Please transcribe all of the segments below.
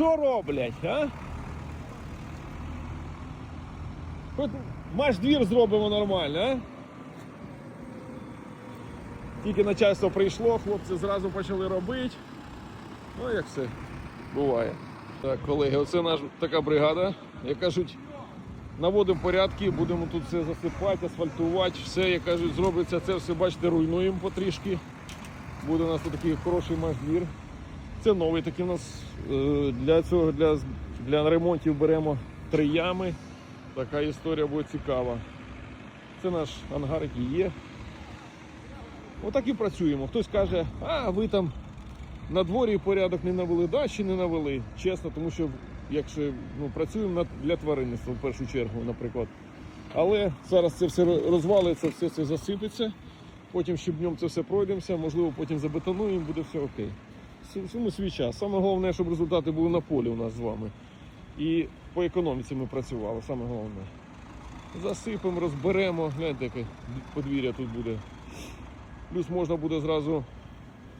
що роблять, а? Хоч маш двір зробимо нормально, а? Тільки начальство прийшло, хлопці зразу почали робити. Ну, як все буває. Так, колеги, оце наша така бригада. Як кажуть, наводимо порядки, будемо тут все засипати, асфальтувати, все, як кажуть, зробиться це все, бачите, руйнуємо потрішки. Буде у нас тут такий хороший маш-двір. Це новий такий у нас е, для цього для, для ремонтів беремо три ями. Така історія буде цікава. Це наш ангар, який є. Отак і працюємо. Хтось каже, а ви там на дворі порядок не навели, да, не навели. Чесно, тому що якщо ну, працюємо для тваринництва в першу чергу, наприклад. Але зараз це все розвалиться, все це засипеться. Потім щебнем це все пройдемося, можливо, потім забетонуємо, буде все окей. Всьому свій час. Саме головне, щоб результати були на полі у нас з вами. І по економіці ми працювали, саме головне. Засипемо, розберемо, гляньте, яке подвір'я тут буде. Плюс можна буде зразу.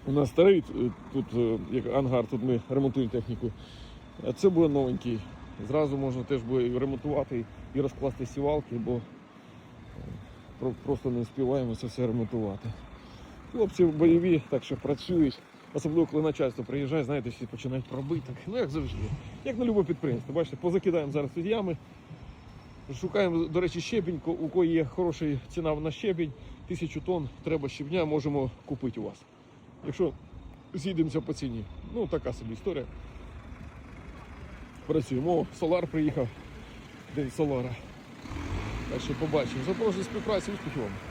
У нас старий е, тут е, як ангар, тут ми ремонтуємо техніку. Це буде новенький. Зразу можна теж буде ремонтувати і розкласти сівалки, бо е, просто не встигаємо це все ремонтувати. Хлопці бойові, так що працюють. Особливо, коли начальство приїжджає, знаєте, всі починають пробити. Ну як завжди. Як на любе підприємство. Бачите, позакидаємо зараз тут ями. Шукаємо, до речі, щебінь, у кого є хороша ціна на щебінь, тисячу тонн треба щебня, можемо купити у вас. Якщо зійдемося по ціні. Ну, така собі історія. Працюємо. Солар приїхав. День Солара. Так що побачимо. Запрошую співпраці, успіхів вам.